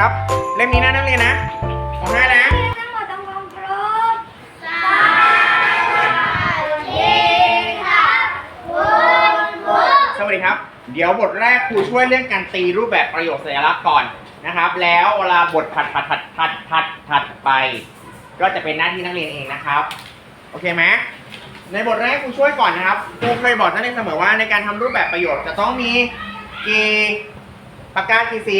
ครับ เล่มนี้นะนักเรียนนะของให้นะสวัสดีครับ เดี๋ยวบทแรกครูช่วยเรื่องการตีรูปแบบประโยคสัญลักษณ์ก่อนนะครับ แล้วเวลาบทถัดถัดถัดถัดถัดถัดไป ก็จะเป็นหน้าที่นักเรียนเองนะครับ โอเคไหมในบทแรกครูช่วยก่อนนะครับครูเคยบอกนักเรียนเสมอว่าในการทำรูปแบบประโยคจะต้องมีกี่ปากกากี่สี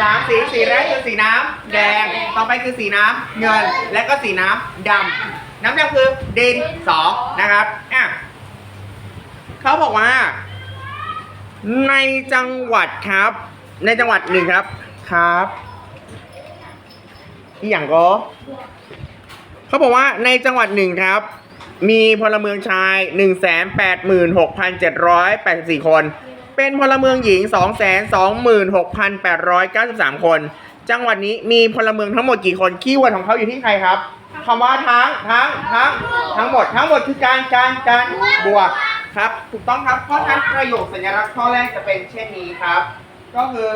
สามสีสีแรกคือสีน้ำแดง ต่อไปคือสีน้ำเงิน และก็สีน้ำดำน้ำดำคือดินสองนะครับอะเขาบอกว่า ในจังหวัดครับ ในจังหวัดหนึ่งครับครับอีกอย่างก็เขาบอกว่าในจังหวัดหนึ่งครับ มีพลเมืองชาย 1 8 6 7 8 4 คน เป็นพลเมืองหญิง 2 2 6 8 9 3 คน จังหวัดนี้มีพลเมืองทั้งหมดกี่คนคีย์เวิร์ดของเขาอยู่ที่ใครครับคำว่าทั้งทั้งทั้งทั้งหมดทั้งหมดคือการการการบวกครับถูกต้องครับเพราะฉะนั้นประโยคสัญลักษณ์ข้อแรกจะเป็นเช่นนี้ครับ ก็คือ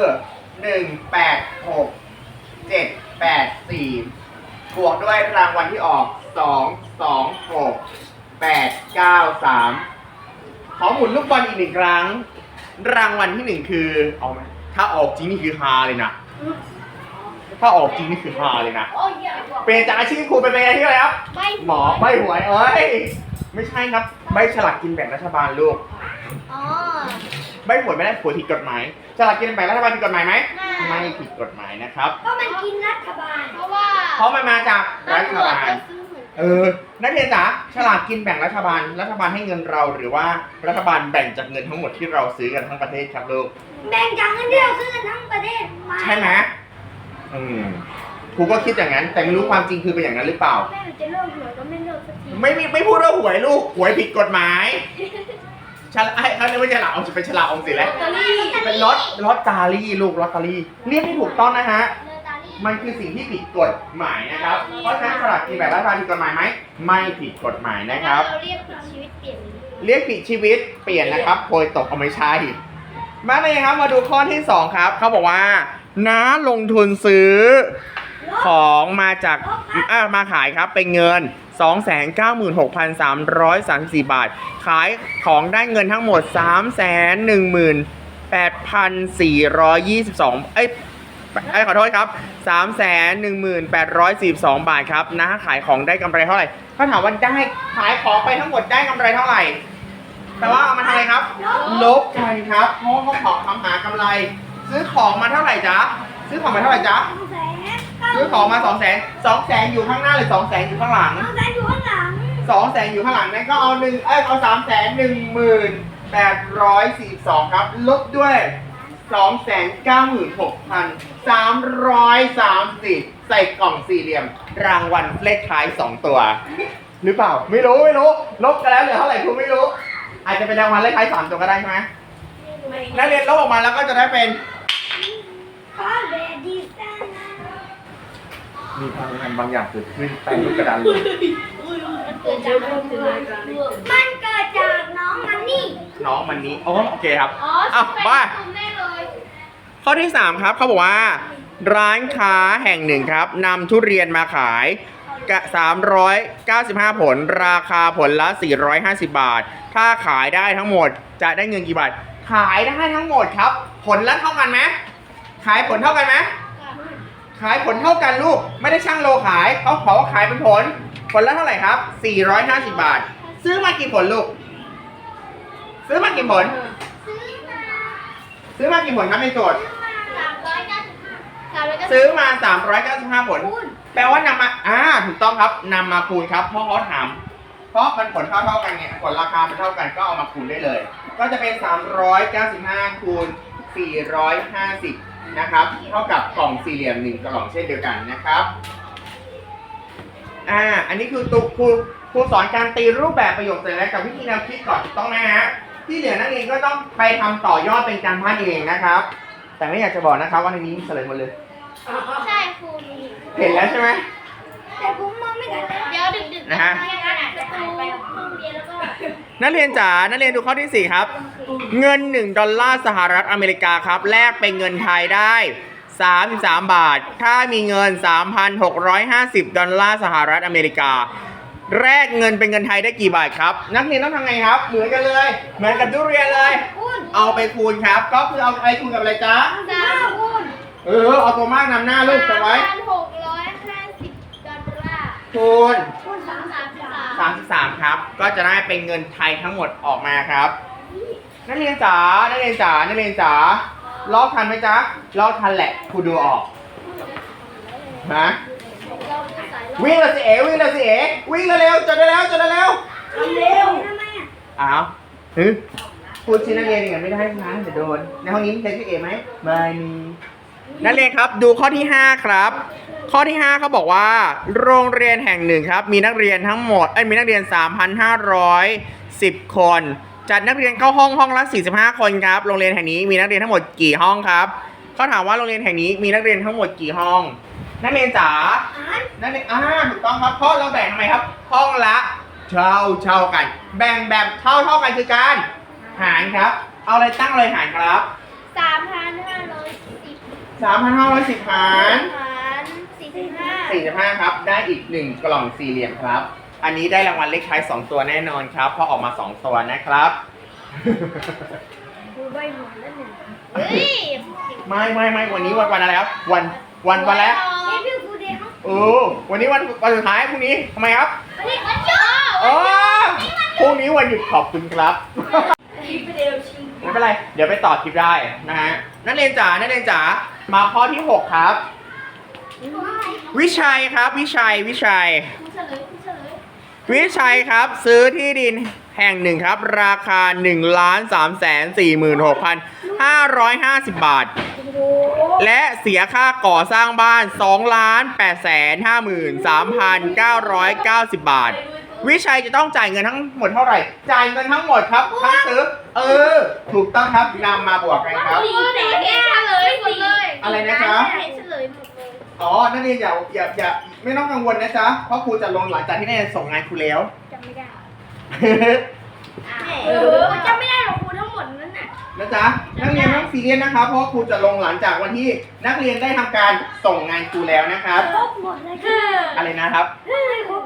1 8 6 7 8 4บวกด้วยรางวัลที่ออก2 2 6 8 9 3ขอหมุนลูกบอลอีกหนึ่งครั้ง รางวัลที่หนึ่งคือเอาไหมถ้าออกจริงนี่คือฮาเลยนะ ถ้าออกจริงนี่คือฮาเลยนะโอ้ยอย่าบอกเปลี่ยนจากอาชีพครูไปเป็นอาชีพอะไรครับไม่หมอใบหวยเอ้ย ไม่ใช่ครับ ใบฉลากกินแบ่งรัฐบาลลูก อ๋อ ใบหวยไม่ได้หวยผิดกฎหมาย ฉลากกินแบ่งรัฐบาลผิดกฎหมายไหม ไม่ไม่ผิดกฎหมายนะครับ ก็มันกินรัฐบาล เพราะว่า เพราะมันมาจากรัฐบาลก็ซื้อ เหมือนเออ นักเรียนจ๋าฉลากกินแบ่งรัฐบาล รัฐบาลให้เงินเราหรือว่ารัฐบาลแบ่งจากเงินทั้งหมดที่เราซื้อกันทั้งประเทศครับลูก แบ่งจากเงินที่เราซื้อกันทั้งประเทศมาใช่ไหมอืมครูก็คิดอย่างนั้น แต่ไม่รู้ความจริงคือเป็นอย่างนั้นหรือเปล่า แม่หนูจะเลิกหวยก็ไม่เลิกสักทีไม่มีไม่พูดว่าหวยลูก หวยผิดกฎหมายฉลาไอ้เขาเรียกว่าฉลากออมสินเป็นฉลากออมสินแล้ว ลอตเตอรี่เป็นลอตลอตตารี่ลูกลอตเตอรี่เรียกให้ถูกต้องนะฮะลอตเตอรี่ มันคือสิ่งที่ผิดกฎหมายนะครับ เพราะฉะนั้นฉลากกินแบ่งรัฐบาลผิดกฎหมายไหมไม่ผิดกฎหมายนะครับ เราเรียกผิดชีวิตเปลี่ยนเรียกผิดชีวิตเปลี่ยนนะครับโพยตกเอาไม่ใช่มาเลยครับมาดูข้อที่ 2 ครับเขาบอกว่าน้าลงทุนซื้อของมาจากอ่ามาขายครับเป็นเงิน 296,334 บาท ขายของได้เงินทั้งหมด 318,422 เอ้ย เอ้ยขอโทษครับ 318,842 บาทครับนะขายของได้กำไรเท่าไหร่เขาถามว่าได้ขายของไปทั้งหมดได้กำไรเท่าไหร่ แต่ว่าเอามาทำอะไรครับ ลบกันครับเพราะว่าเขาของทำหากำไร ซื้อของมาเท่าไหร่จ๊ะซื้อของมาเท่าไหร่จ๊ะสองแสนซื้อของมาสองแสนสองแสนอยู่ข้างหน้าหรือสองแสนอยู่ข้างหลังสองแสนอยู่ข้างหลังสองแสนอยู่ข้างหลังนั่นก็เอาหนึ่งเอ้ยเอาสามแสนหนึ่งหมื่นแปดร้อยสี่สองครับ ลบด้วย สองแสนเก้าหมื่นหกพันสามร้อยสามสิบใส่กล่องสี่เหลี่ยม รางวัลเลขท้ายสองตัว หรือเปล่า ไม่รู้ ไม่รู้ ลบกันแล้วเหลือเท่าไหร่คุณไม่รู้ อาจจะเป็นรางวัลเลขท้ายสามตัวก็ได้ใช่ไหมนักเรียนลบออกมาแล้วก็จะได้เป็นป้าเบดีซ่านะมีพลังงานบางอย่างเกิดขึ้นใต้ลูกกระดานเลยมันเกิดจากมันเกิดจากน้องมันนี่ น้องมันนี้โอ้โอเคครับ อ๋ออ้าวว่าแน่เลย ข้อที่ 3 ครับเขาบอกว่า ร้านค้าแห่งหนึ่งครับนำทุเรียนมาขายกะ395 ผล ราคาผลละ 450 บาท ถ้าขายได้ทั้งหมดจะได้เงินกี่บาท ขายได้ทั้งหมดครับ ผลละเท่ากันไหมขายผลเท่ากันไหมขายผลเท่ากันลูก ไม่ได้ช่างโลขายเขาขอว่าขายเป็นผล ผลละเท่าไหร่ครับ 450 บาท ซื้อมากี่ผลลูก ซื้อมากี่ผล ซื้อมากี่ผลครับในโจทย์ สามร้อยเก้าสิบห้าสามร้อยเก้าสิบซื้อมา 395 ผลแปลว่านำมา อ่า ถูกต้องครับนำมาคูณครับเพราะเขาถาม เพราะมันผลเท่าเท่าๆกันเนี่ยผลราคามันเท่ากันก็เอามาคูณได้เลย ก็จะเป็น 395 คูณ 450 นะครับ เท่ากับกล่องสี่เหลี่ยมหนึ่งกล่องเช่นเดียวกันนะครับ อ่า อันนี้คือตุครูครูสอนการตีรูปแบบประโยคเสร็จแล้วกับวิธีแนวคิดก่อนถูกต้องนะฮะ ที่เหลือนักเรียนก็ต้องไปทำต่อยอดเป็นการบ้านเองนะครับ แต่ไม่อยากจะบอกนะครับว่าในนี้มีเฉลยหมดเลย ใช่ครูมีเห็นแล้วใช่ไหม แต่ผมมองไม่ไม่ทันแล้วเดี๋ยวดึกๆนะฮะจะไปห้องเรียนแล้วก็นักเรียนจ๋า นักเรียนดูข้อที่ 4 ครับ เงิน 1 ดอลลาร์สหรัฐอเมริกาครับ แลกเป็นเงินไทยได้ 33 บาท ถ้ามีเงิน 3,650 ดอลลาร์สหรัฐอเมริกา แลกเงินเป็นเงินไทยได้กี่บาทครับ นักเรียนต้องทำไงครับ เหมือนกันเลย เหมือนกับทุเรียนเลย คูณเอาไปคูณครับ ก็คือเอาไปคูณกับอะไรจ๊ะ สามคูณเออเอาตัวมากนำหน้าลูกจะไว้พันหกร้อยห้าสิบดอลลาร์คูณ คูณสามสามสาม33 ครับ ก็จะได้เป็นเงินไทยทั้งหมดออกมาครับ นักเรียนจ๋า นักเรียนจ๋า นักเรียนจ๋า ลอกทันไหมจ๊ะ ลอกทันแหละครูดูออก ฮะเวิ่งเลยสิเอ๋วิ่งเลยสิเอ๋วิ่งเร็วๆจดได้แล้วจดได้แล้วเร็วทำไมอะอ้าวฮึพูดชื่อนักเรียนอย่างนั้นไม่ได้นะเดี๋ยวโดน ในห้องนี้มีใครชื่อเอ๋ไหมไม่มีนักเรียนครับดูข้อที่ 5 ครับ ข้อที่5เขาบอกว่า โรงเรียนแห่งหนึ่งครับ มีนักเรียนทั้งหมดเอ้ยมีนักเรียน 3,510 คน จัดนักเรียนเข้าห้องห้องละ45 คนครับ โรงเรียนแห่งนี้มีนักเรียนทั้งหมดกี่ห้องครับเขาถามว่าโรงเรียนแห่งนี้มีนักเรียนทั้งหมดกี่ห้อง นักเรียนจ๋าอ่านนักเรียนอ่าถูกต้องครับเพราะเราแบ่งทำไมครับห้องละเท่าเท่ากัน แบ่งแบบเท่าเท่ากันคือการหารครับ เอาอะไรตั้งเลยหารครับสามพันห้าร้อยสิบ3,510หารหารสี่สิบห้า45ครับ ได้อีก1กล่องสี่เหลี่ยมครับ อันนี้ได้รางวัลเลขท้าย2ตัวแน่นอนครับ เพราะออกมา2ตัวนะครับคูใบหมอนแล้วหนึ่งเฮ้ยไม่ไม่ไม่วันนี้วันวันอะไรครับ วันวันวันแล้วเฮ้ยพี่ครู เดย์เขาเออวันนี้วันวันสุดท้ายพรุ่งนี้ทำไมครับวันนี้วันหยุดอ๋อพรุ่งนี้วันหยุดขอบคุณครับพี่เดย์ชิงไม่เป็นไร เดี๋ยวไปต่อคลิปได้นะฮะนักเรียนจ๋านักเรียนจ๋ามาข้อที่ 6 ครับ วิชัยครับ วิชัยวิชัยคุณเฉลยคุณเฉลยวิชัยครับ ซื้อที่ดินแห่งหนึ่งครับ ราคา1ล้าน3แสน46,550บาทโอ้โห และเสียค่าก่อสร้างบ้าน 2 ล้าน8แสน53,990 บาท วิชัยจะต้องจ่ายเงินทั้งหมดเท่าไหร่ จ่ายเงินทั้งหมดครับทั้งซื้อ เออ ถูกต้องครับนำมาบวกกันครับสี่แสนเฉลยหมดเลยอะไรนะจ๊ะ เฉลยหมดเลยอ๋อ นักเรียนอย่าอย่าอย่าไม่ต้องกังวลนะจ๊ะ เพราะครูจะลงหลังจากที่นักเรียนส่งงานครูแล้ว จำไม่ได้เออจำไม่ได้หรอกครูทั้งหมดนั้นน่ะ นะจ๊ะนักเรียนไม่ต้องซีเรียสนะครับ เพราะว่าครูจะลงหลังจากวันที่นักเรียนได้ทำการส่งงานครูแล้วนะครับ ครบหมดเลยค่ะอะไรนะครับ ไม่ครบ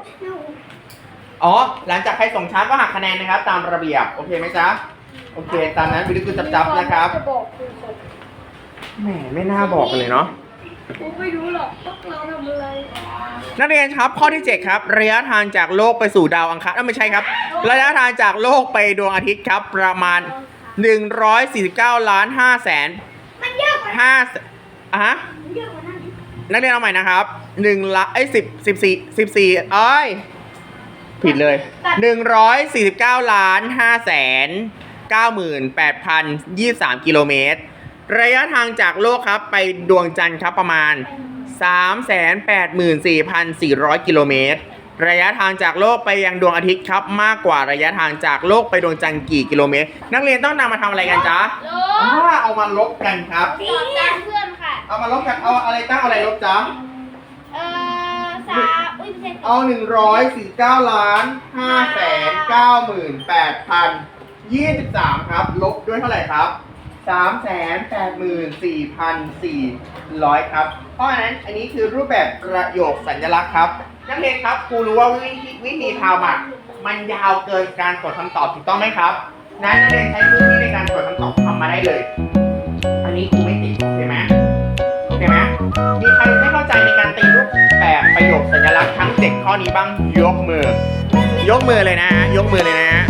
อ๋อ หลังจากใครส่งช้าก็หักคะแนนนะครับ ตามระเบียบ โอเคไหมจ๊ะ โอเค ตามนั้นวิดีโอจับจับๆนะครับ จะบอกครูครบแหมไม่น่าบอกกันเลยเนาะครูไม่รู้หรอกพวกเราทำอะไรนักเรียนครับข้อที่ 7 ครับ ระยะทางจากโลกไปสู่ดาวอังคารเอ้าไม่ใช่ครับ ระยะทางจากโลกไปดวงอาทิตย์ครับ ประมาณ 149ล้าน5แสนมันเยอะกว่าห้าอะฮะมันเยอะกว่านั้นอีกนักเรียนเอาใหม่นะครับหนึ่งละไอ้สิบสิบสี่สิบสี่เอ้ยผิดเลยหนึ่งร้อยสี่สิบเก้าล้านห้าแสนเก้าหมื่นแปดพันยี่สามกิโลเมตร ระยะทางจากโลกครับไปดวงจันทร์ครับประมาณสามแสนแปดหมื่นสี่พันสี่ร้อยกิโลเมตร ระยะทางจากโลกไปยังดวงอาทิตย์ครับ มากกว่าระยะทางจากโลกไปดวงจันทร์กี่กิโลเมตร นักเรียนต้องนำมาทำอะไรกันจ๊ะลอ่าเอามาลบกันครับ ตอบตามเพื่อนค่ะ เอามาลบกันเอาอะไรตั้งเอาอะไรลบจ๊ะ เอ่อสามอุ้ยไม่ใช่เอาหนึ่งร้อยสี่เก้าล้านห้าแสนเก้าหมื่นแปดพันยี่สิบสามครับ ลบด้วยเท่าไหร่ครับสามแสนแปดหมื่นสี่พันสี่ร้อยครับ เพราะฉะนั้นอันนี้คือรูปแบบประโยคสัญลักษณ์ครับ นักเรียนครับครูรู้ว่าวิธีวิธีทำอะมันยาวเกินการกดคำตอบถูกต้องไหมครับนั้นนักเรียนใช้พื้นที่ในการกดคำตอบทำมาได้เลย อันนี้ครูไม่ติดโอเคไหมโอเคไหมมีใครไม่เข้าใจในการตีรูปแบบประโยคสัญลักษณ์ทั้งเจ็ดข้อนี้บ้างยกมือ ยกมือเลยนะฮะยกมือเลยนะฮะ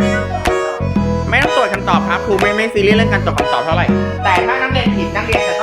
ไม่ต้องตรวจคำตอบครับครูไม่ไม่ซีเรียสเรื่องการตรวจคำตอบเท่าไหร่แต่ถ้านักเรียนผิดนักเรียนจะ